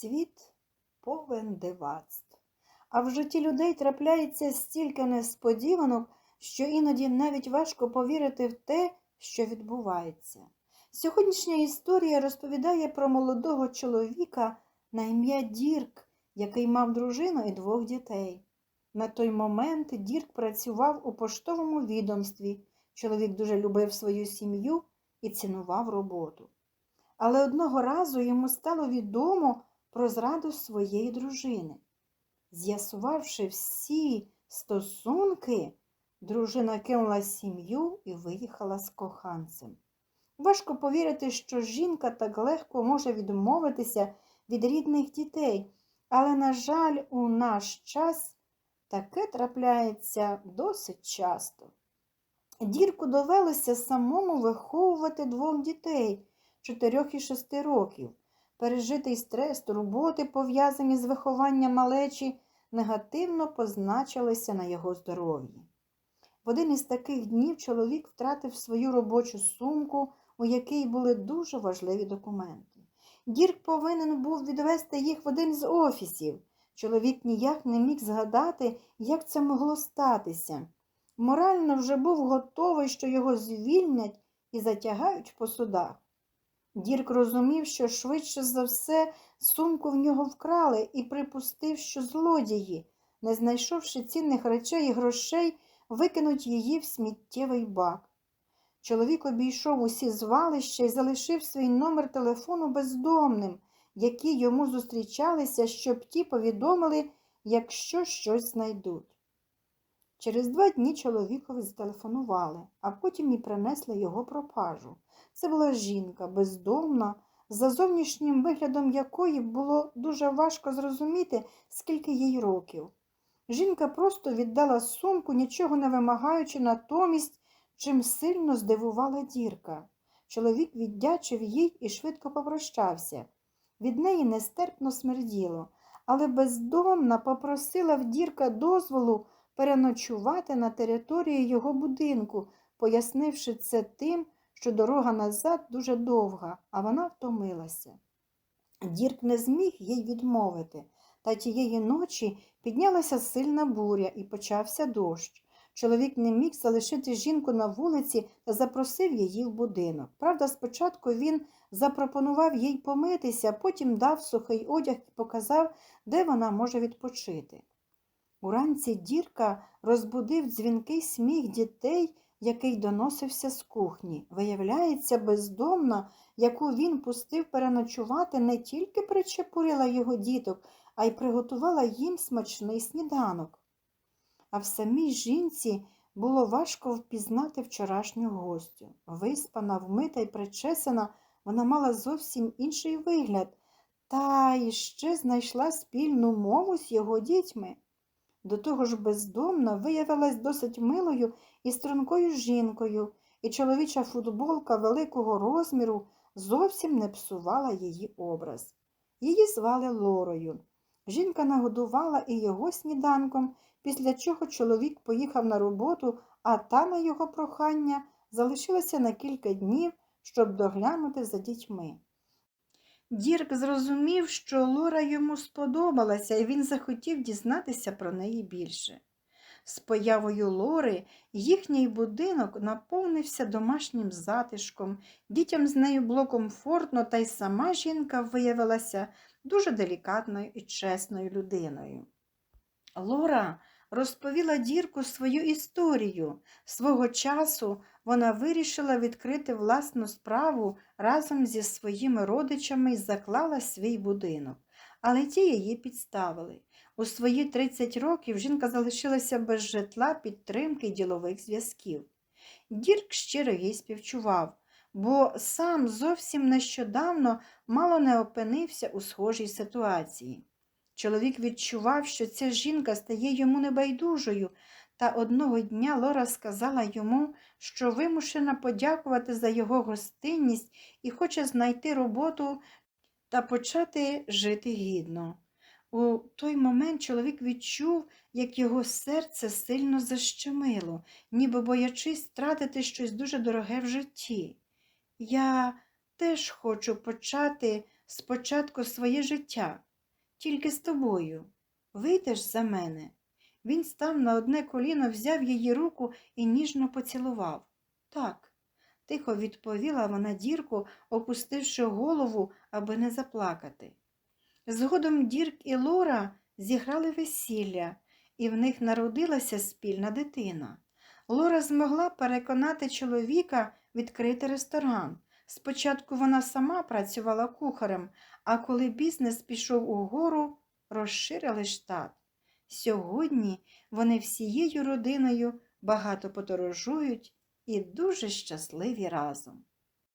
Світ повен дивацтв. А в житті людей трапляється стільки несподіванок, що іноді навіть важко повірити в те, що відбувається. Сьогоднішня історія розповідає про молодого чоловіка на ім'я Дірк, який мав дружину і двох дітей. На той момент Дірк працював у поштовому відомстві. Чоловік дуже любив свою сім'ю і цінував роботу. Але одного разу йому стало відомо про зраду своєї дружини. З'ясувавши всі стосунки, дружина кинула сім'ю і виїхала з коханцем. Важко повірити, що жінка так легко може відмовитися від рідних дітей, але, на жаль, у наш час таке трапляється досить часто. Дірку довелося самому виховувати двох дітей чотирьох і шести років. Пережитий стрес, турботи, пов'язані з вихованням малечі, негативно позначилися на його здоров'ї. В один із таких днів чоловік втратив свою робочу сумку, у якій були дуже важливі документи. Дірк повинен був відвести їх в один з офісів. Чоловік ніяк не міг згадати, як це могло статися. Морально вже був готовий, що його звільнять і затягають по судах. Дірк розумів, що швидше за все сумку в нього вкрали і припустив, що злодії, не знайшовши цінних речей і грошей, викинуть її в сміттєвий бак. Чоловік обійшов усі звалища і залишив свій номер телефону бездомним, які йому зустрічалися, щоб ті повідомили, якщо щось знайдуть. Через два дні чоловікові зателефонували, а потім і принесли його пропажу. Це була жінка, бездомна, за зовнішнім виглядом якої було дуже важко зрозуміти, скільки їй років. Жінка просто віддала сумку, нічого не вимагаючи, натомість, чим сильно здивувала дірка. Чоловік віддячив їй і швидко попрощався. Від неї нестерпно смерділо, але бездомна попросила в дірка дозволу переночувати на території його будинку, пояснивши це тим, що дорога назад дуже довга, а вона втомилася. Дірк не зміг їй відмовити, та тієї ночі піднялася сильна буря і почався дощ. Чоловік не міг залишити жінку на вулиці та запросив її в будинок. Правда, спочатку він запропонував їй помитися, потім дав сухий одяг і показав, де вона може відпочити. Уранці дірка розбудив дзвінкий сміх дітей, який доносився з кухні. Виявляється, бездомна, яку він пустив переночувати, не тільки причепурила його діток, а й приготувала їм смачний сніданок. А в самій жінці було важко впізнати вчорашню гостю. Виспана, вмита й причесана, вона мала зовсім інший вигляд, та іще знайшла спільну мову з його дітьми. До того ж бездомна виявилась досить милою і стрункою жінкою, і чоловіча футболка великого розміру зовсім не псувала її образ. Її звали Лорою. Жінка нагодувала і його сніданком, після чого чоловік поїхав на роботу, а та його прохання залишилася на кілька днів, щоб доглянути за дітьми. Дірк зрозумів, що Лора йому сподобалася, і він захотів дізнатися про неї більше. З появою Лори їхній будинок наповнився домашнім затишком, дітям з нею було комфортно, та й сама жінка виявилася дуже делікатною і чесною людиною. Лора розповіла Дірку свою історію. Свого часу вона вирішила відкрити власну справу разом зі своїми родичами і заклала свій будинок. Але ті її підставили. У свої 30 років жінка залишилася без житла, підтримки ділових зв'язків. Дірк щиро їй співчував, бо сам зовсім нещодавно мало не опинився у схожій ситуації. Чоловік відчував, що ця жінка стає йому небайдужою, та одного дня Лора сказала йому, що вимушена подякувати за його гостинність і хоче знайти роботу та почати жити гідно. У той момент чоловік відчув, як його серце сильно защемило, ніби боячись втратити щось дуже дороге в житті. Я теж хочу почати спочатку своє життя, тільки з тобою. Вийдеш за мене. Він став на одне коліно, взяв її руку і ніжно поцілував. Так, тихо відповіла вона дірку, опустивши голову, аби не заплакати. Згодом Дірк і Лора зіграли весілля, і в них народилася спільна дитина. Лора змогла переконати чоловіка відкрити ресторан. Спочатку вона сама працювала кухарем, а коли бізнес пішов угору, розширили штат. Сьогодні вони всією родиною багато подорожують і дуже щасливі разом.